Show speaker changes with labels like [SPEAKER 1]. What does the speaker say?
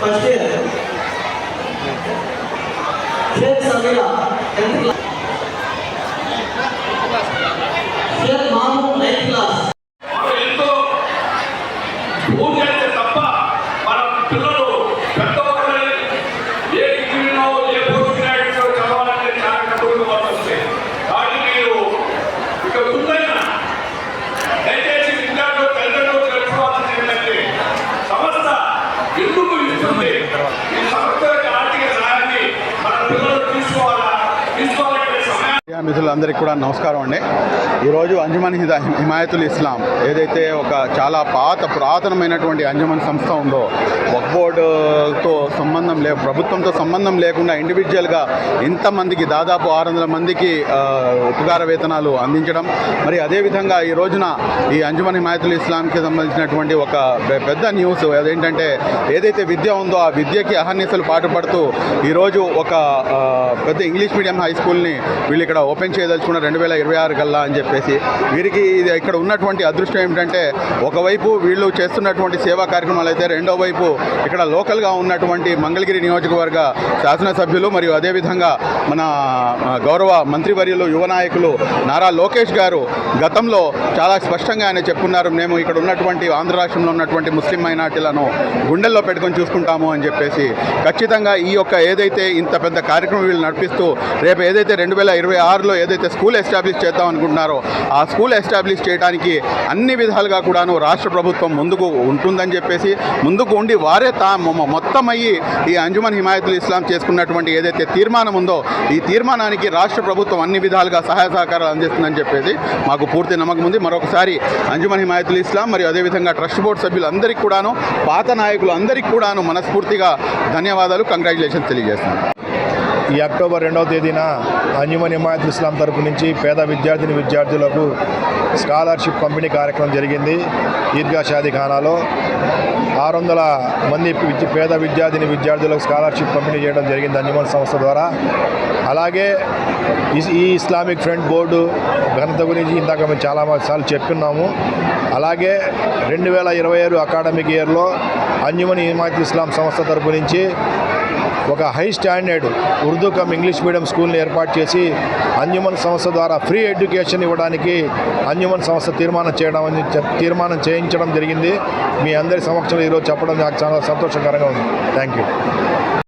[SPEAKER 1] First year. Shaik Sameera tenth class Shaik Mahmood ninth class.
[SPEAKER 2] ఎంతో పూజ చేస్తే తప్ప మన పిల్లలు ধন্যবাদ
[SPEAKER 3] మీడియా మిత్రులందరికీ కూడా నమస్కారం అండి. ఈరోజు అంజుమన్ హిదా హిమాయతుల్ ఇస్లాం ఏదైతే ఒక చాలా పాత పురాతనమైనటువంటి అంజుమన్ సంస్థ ఉందో వక్ బోర్డుతో సంబంధం లే ప్రభుత్వంతో సంబంధం లేకుండా ఇండివిజువల్గా ఇంతమందికి దాదాపు ఆరు వందల మందికి ఉపకార వేతనాలు అందించడం మరి అదేవిధంగా ఈ రోజున ఈ అంజుమన్ హిమాయతుల్ ఇస్లాంకి సంబంధించినటువంటి ఒక పెద్ద న్యూస్ అదేంటంటే ఏదైతే విద్య ఉందో ఆ విద్యకి అహర్నిశలు పాటుపడుతూ ఈరోజు ఒక పెద్ద ఇంగ్లీష్ మీడియం హై స్కూల్ని వీళ్ళు ఇక్కడ ఓపెన్ చేయదలుచుకున్న రెండు వేల ఇరవై ఆరు కల్లా అని చెప్పేసి. వీరికి ఇది ఇక్కడ ఉన్నటువంటి అదృష్టం ఏమిటంటే ఒకవైపు వీళ్ళు చేస్తున్నటువంటి సేవా కార్యక్రమాలు అయితే రెండో వైపు ఇక్కడ లోకల్గా ఉన్నటువంటి మంగళగిరి నియోజకవర్గ శాసనసభ్యులు మరియు అదేవిధంగా మన గౌరవ మంత్రివర్యులు యువ నాయకులు నారా లోకేష్ గారు గతంలో చాలా స్పష్టంగా ఆయన చెప్పున్నారు మేము ఇక్కడ ఉన్నటువంటి ఆంధ్ర రాష్ట్రంలో ఉన్నటువంటి ముస్లిం మైనార్టీలను గుండెల్లో పెట్టుకొని చూసుకుంటాము అని చెప్పేసి. ఖచ్చితంగా ఈ యొక్క ఏదైతే ఇంత పెద్ద కార్యక్రమం వీళ్ళు నడిపిస్తూ రేపు ఏదైతే రెండు వేల ఇరవై ఆరు ఆరులో ఏదైతే స్కూల్ ఎస్టాబ్లిష్ చేద్దాం అనుకుంటున్నారో ఆ స్కూల్ ఎస్టాబ్లిష్ చేయడానికి అన్ని విధాలుగా కూడాను రాష్ట్ర ప్రభుత్వం ముందుకు ఉంటుందని చెప్పేసి ముందుకు ఉండి వారే తా మొత్తం అయ్యి ఈ అంజుమన్ హిమాయతుల్ ఇస్లాం చేసుకున్నటువంటి ఏదైతే తీర్మానం ఉందో ఈ తీర్మానానికి రాష్ట్ర ప్రభుత్వం అన్ని విధాలుగా సహాయ సహకారాలు అందిస్తుందని చెప్పేసి మాకు పూర్తి నమ్మకం ఉంది. మరొకసారి అంజుమన్ హిమాయతుల్ ఇస్లాం మరియు అదేవిధంగా ట్రస్ట్ బోర్డు సభ్యులందరికీ కూడాను పాత నాయకులు అందరికీ కూడాను మనస్ఫూర్తిగా ధన్యవాదాలు. కంగ్రాచులేషన్స్ తెలియజేస్తున్నాను.
[SPEAKER 4] ఈ అక్టోబర్ రెండవ తేదీన అంజుమన్ హిమాయత్ ఇస్లాం తరపు నుంచి పేద విద్యార్థిని విద్యార్థులకు స్కాలర్షిప్ పంపిణీ కార్యక్రమం జరిగింది ఈద్గా షాదీఖానాలో ఆరు వందల మంది విద్య- పేద విద్యార్థిని విద్యార్థులకు స్కాలర్షిప్ పంపిణీ చేయడం జరిగింది అంజుమన్ సంస్థ ద్వారా. అలాగే ఈ- ఈ ఇస్లామిక్ ఫ్రంట్ బోర్డు ఘనత గురించి ఇందాక మేము చాలా సార్లు చెప్పున్నాము. అలాగే రెండు వేల ఇరవై ఏడు అకాడమిక్ ఇయర్లో అంజుమన్ హిమాయత్ ఇస్లాం సంస్థ తరపు నుంచి ఒక high standard Urdu cum English medium స్కూల్ని ఏర్పాటు చేసి అంజుమన్ సంస్థ ద్వారా ఫ్రీ ఎడ్యుకేషన్ ఇవ్వడానికి అంజుమన్ సంస్థ తీర్మానం చేయడం తీర్మానం చేయించడం జరిగింది. మీ అందరి సమక్షంలో ఈరోజు చెప్పడం నాకు చాలా సంతోషకరంగా ఉంది. Thank you.